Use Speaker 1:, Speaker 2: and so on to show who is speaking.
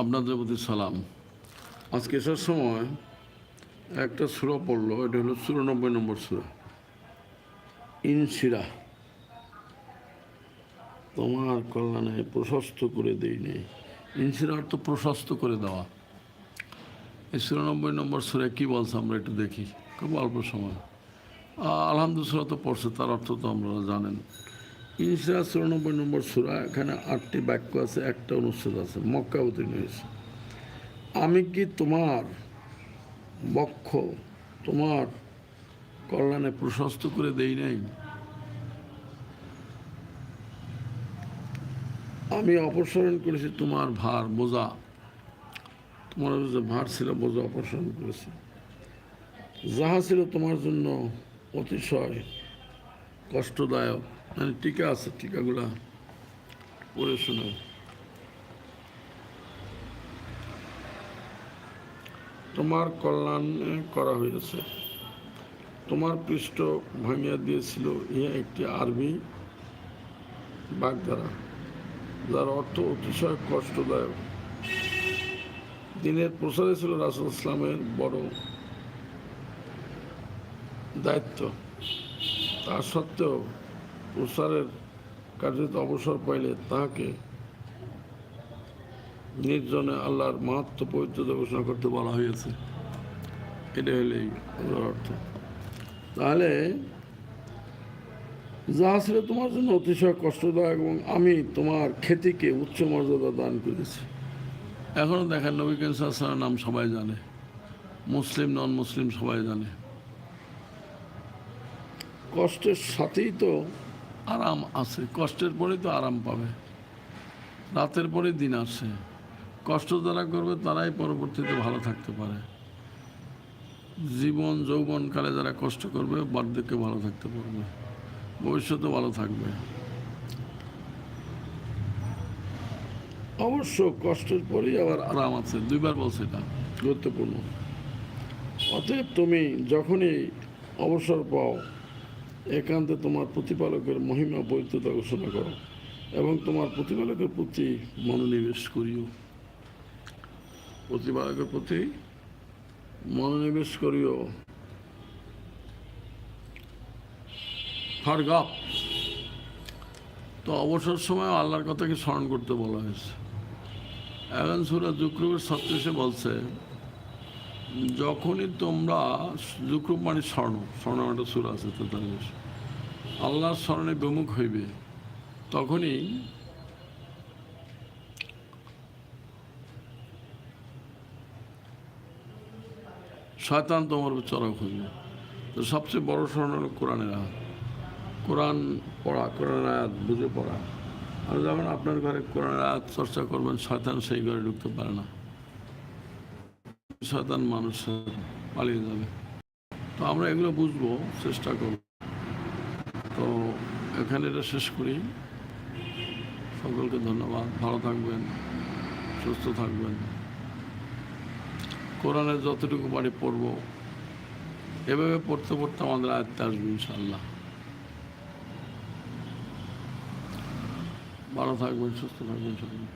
Speaker 1: আপনাদের প্রতি সালাম। আজকে এসার সময় একটা সুরা পড়ল, এটা হলো চুরানব্বই নম্বর সুরা। ইনসিরা তোমার কল্যাণে প্রশস্ত করে দেই নেই ইনসিরা অর্থ প্রশস্ত করে দেওয়া। এই চুরানব্বই নম্বর সুরে কী বলছে আমরা একটু দেখি, খুব অল্প সময়। আলহামদুলিল্লাহ তো পড়ছে, তার অর্থ তো আপনারা জানেন। ইনসিরা চুরানব্বই নম্বর সুরা, এখানে আটটি বাক্য আছে, একটা অনুচ্ছেদ আছে, মক্কা অবতীর্ণ হয়েছে। আমি কি তোমার বক্ষ তোমার কল্যাণে প্রশস্ত করে দেই নাই? আমি অপসারণ করেছি তোমার ভার, বোঝা। তোমার যে ভার ছিল, বোঝা অপসারণ করেছি। যাহা ছিল তোমার জন্য অতিশয় কষ্টদায়ক। মানে টিকা আছে, টিকাগুলা পড়ে শোনাও। তোমার কল্যাণ করা হয়েছে। তোমার পৃষ্ঠ ভাঙিয়া দিয়েছিল ইহা একটি আরবি বাগধারা, যার অর্থ অতিশয় কষ্টদায়ক। দিনের প্রসারে ছিল রাসুল ইসলামের বড় দায়িত্ব। তা সত্ত্বেও প্রসারের কার্যত অবসর পাইলে তাহাকে নির্জনে আল্লাহর মাহাত্ম পবিত্রতা ঘোষণা করতে বলা হয়েছে এটা হলে অর্থ। তাহলে যাহা ছিল তোমার জন্য অতিশয় কষ্টদায়ক এবং আমি তোমার খ্যাতিকে উচ্চ মর্যাদা দান করেছি। এখনও দেখেন নবী কেন্সার নাম সবাই জানে। মুসলিম নন মুসলিম সবাই জানে। কষ্টের সাথেই তো আরাম আছে। কষ্টের পরেই তো আরাম পাবে। রাতের পরে দিন আসে। কষ্ট যারা করবে তারাই পরবর্তীতে ভালো থাকতে পারে। জীবন যৌবনকালে যারা কষ্ট করবে বার্ধক্যে ভালো থাকতে পারবে। ভবিষ্যতে ভালো থাকবে। অবশ্য কষ্টের পরেই আবার আরাম আছে। দুইবার বলছে এটা। গুরুত্বপূর্ণ। অতএব তুমি যখনই অবসর পাও একান্তে তোমার প্রতিপালকের মহিমা বৈধতা ঘোষণা করো এবং তোমার প্রতিপালকের প্রতি মনোনিবেশ করিও। প্রতিপালকের প্রতি মনোনিবেশ করিও। ফারগাপ তো অবসর সময় আল্লাহর কথাকে স্মরণ করতে বলা হয়েছে। এখন সুরা জুক্রুবের সত্যসে বলছে যখনই তোমরা জুক্রুব মানে স্বর্ণ স্বর্ণ একটা সুর আছে তেতাল্লিশ আল্লাহর স্মরণে বিমুখ হইবে, তখনই শয়তান তোমার চড়ক হইবে তো সবচেয়ে বড় স্মরণ হলো কোরআনের আয়াত। কোরআন পড়া, কোরআনের আয়াত বুঝে পড়া। আর যখন আপনার ঘরে কোরআনের আয়াত চর্চা করবেন, শয়তান সেই ঘরে ঢুকতে পারে না। শয়তান মানুষ পালিয়ে যাবে। তো আমরা এগুলো বুঝব, চেষ্টা করব। তো এখানে এটা শেষ করি। সকলকে ধন্যবাদ। ভালো থাকবেন, সুস্থ থাকবেন। কোরআনের যতটুকু পারি পড়ব। এভাবে পড়তে পড়তে আমাদের আয়ত্তে আসবে ইনশাল্লাহ ভালো থাকবেন, সুস্থ থাকবেন সকলে।